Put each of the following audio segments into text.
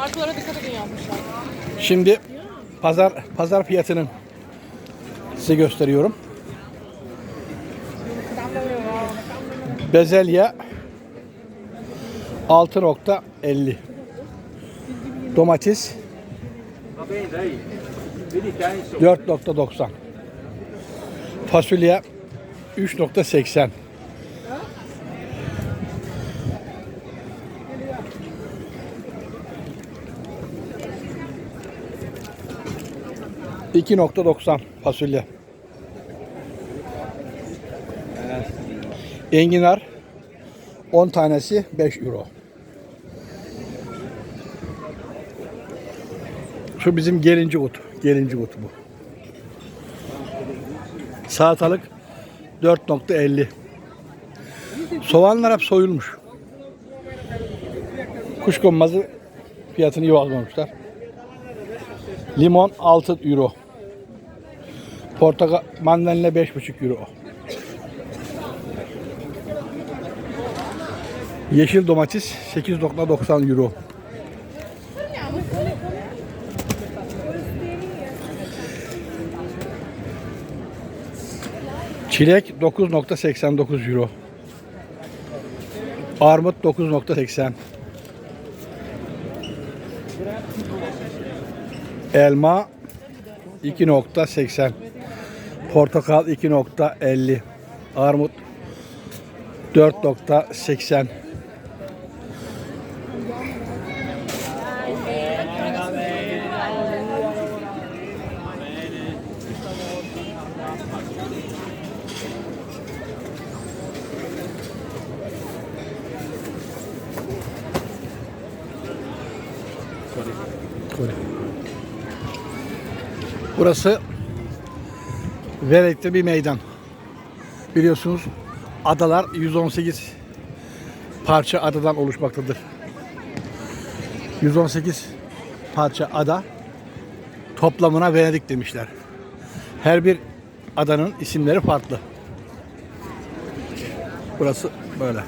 Markalara dikkat edin yapmışlar. Şimdi pazar pazar fiyatının size gösteriyorum. Bezelye 6.50 Domates 4.90 Fasulye 3.80 2.90 fasulye. Enginar 10 tanesi 5 euro. Şu bizim gelinci ot. Gelinci ot bu. Salatalık 4.50. Soğanlar hep soyulmuş. Kuşkonmazı fiyatını yuvarlamışlar. Limon 6 euro. Portakal mandalina 5,5 euro. Yeşil domates 8.90 euro. Çilek 9.89 euro. Armut 9.80. Elma 2.80. Portakal 2.50. Armut 4.80. Burası Verek'te bir meydan. Biliyorsunuz adalar 118 parça adadan oluşmaktadır. 118 parça ada toplamına Venedik demişler. Her bir adanın isimleri farklı. Burası böyle.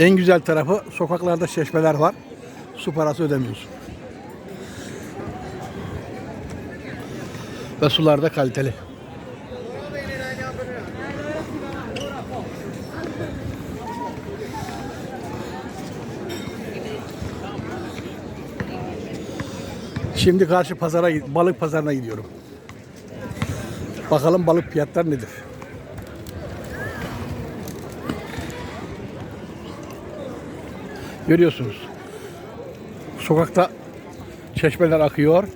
En güzel tarafı sokaklarda çeşmeler var. Su parası ödemiyorsun. Ve sular da kaliteli. Şimdi karşı pazara balık pazarına gidiyorum. Bakalım balık fiyatlar nedir? Görüyorsunuz. Sokakta çeşmeler akıyor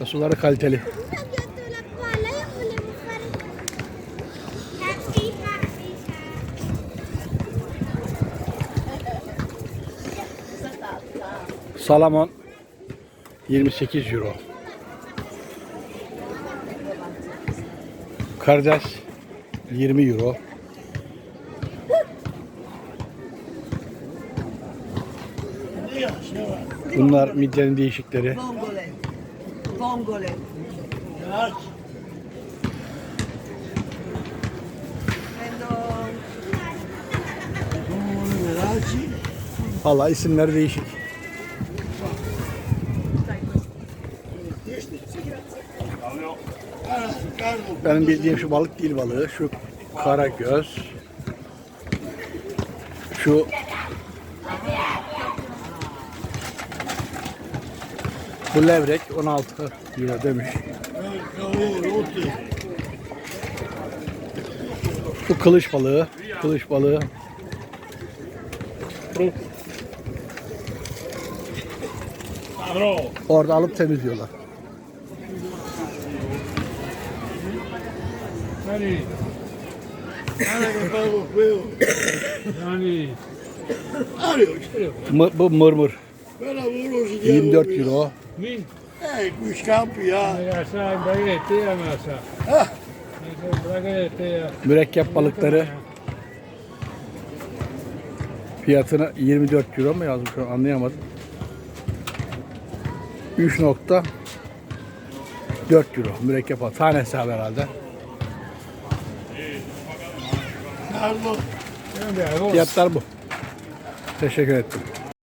ve suları kaliteli. Salamon 28 euro. Karides 20 euro. Bunlar midyenin değişikleri. Vongole. Prendo Valla isimleri değişik. Benim bildiğim şu balık değil balığı. Şu karagöz. Şu Bu levrek 16 euro demiş. Bu kılıç balığı. Kılıç balığı. Orada alıp temizliyorlar. Mı- bu mırmır. 24 euro. Min. Kuş kampı ya. Ya sa bagete ya masa. Bagete ya. Mürekkep balıkları fiyatını 24 euro mu yazmış onu anlayamadım. 3.4 euro mürekkep balığı. Tane hesabı herhalde. Ora. Fiyatlar bu. Teşekkür ettim.